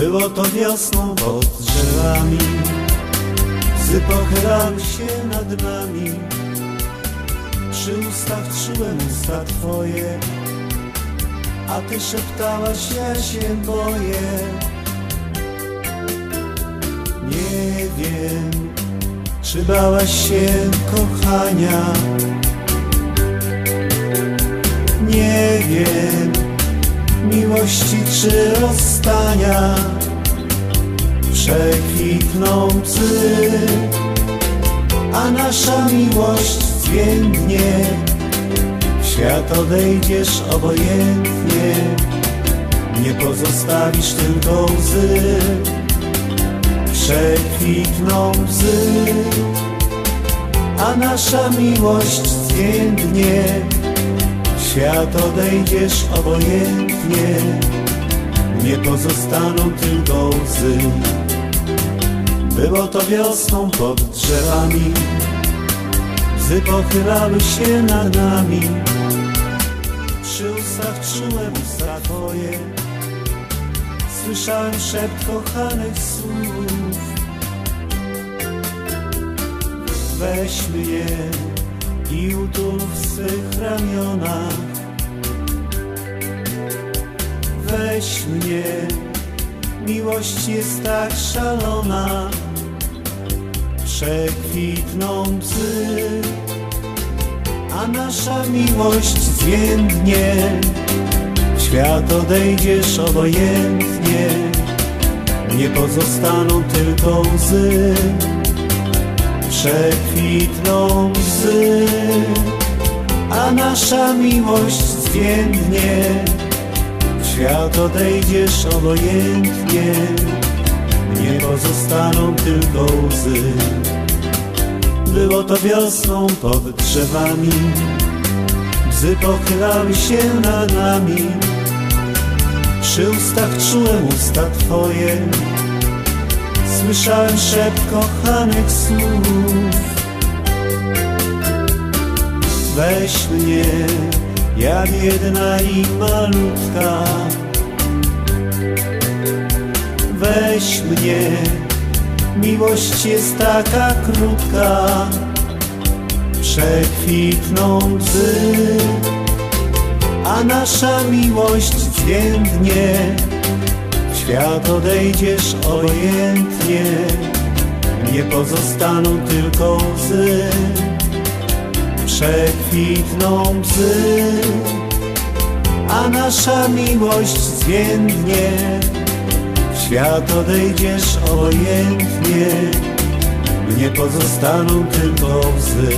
Było to wiosną pod drzewami. Łzy pochylały się nad nami. Przy ustach czułem usta twoje. A ty szeptałaś, ja się boję. Nie wiem, czy bałaś się kochania. Nie wiem, miłości czy rozstania? Przekwitną psy, a nasza miłość zwiędnie. W świat odejdziesz obojętnie. Nie pozostawisz tylko łzy. Przekwitną bzy, a nasza miłość zwiędnie świat odejdziesz obojętnie. Nie pozostaną tylko łzy. Było to wiosną pod drzewami. Łzy pochylały się nad nami. Przy ustach czułem usta twoje. Słyszałem szept kochanych słów. Weź mnie i utul w swych ramionach. Weź mnie, miłość jest tak szalona. Przekwitną bzy, a nasza miłość zwiędnie. W świat odejdziesz obojętnie. Nie pozostaną tylko łzy Przekwitną bzy, a nasza miłość zwiędnie. W świat odejdziesz obojętnie Nie pozostaną tylko łzy. Było to wiosną pod drzewami Bzy pochylały się nad nami. Przy ustach czułem usta twoje Słyszałem szept kochanych słów. Weź mnie jak jedna i malutka. Weź mnie, miłość jest taka krótka. Przekwitną łzy, a nasza miłość zwiędnie świat odejdziesz obojętnie Nie pozostaną tylko łzy. Przekwitną bzy A nasza miłość zwiędnie. W świat odejdziesz obojętnie Nie pozostaną tylko łzy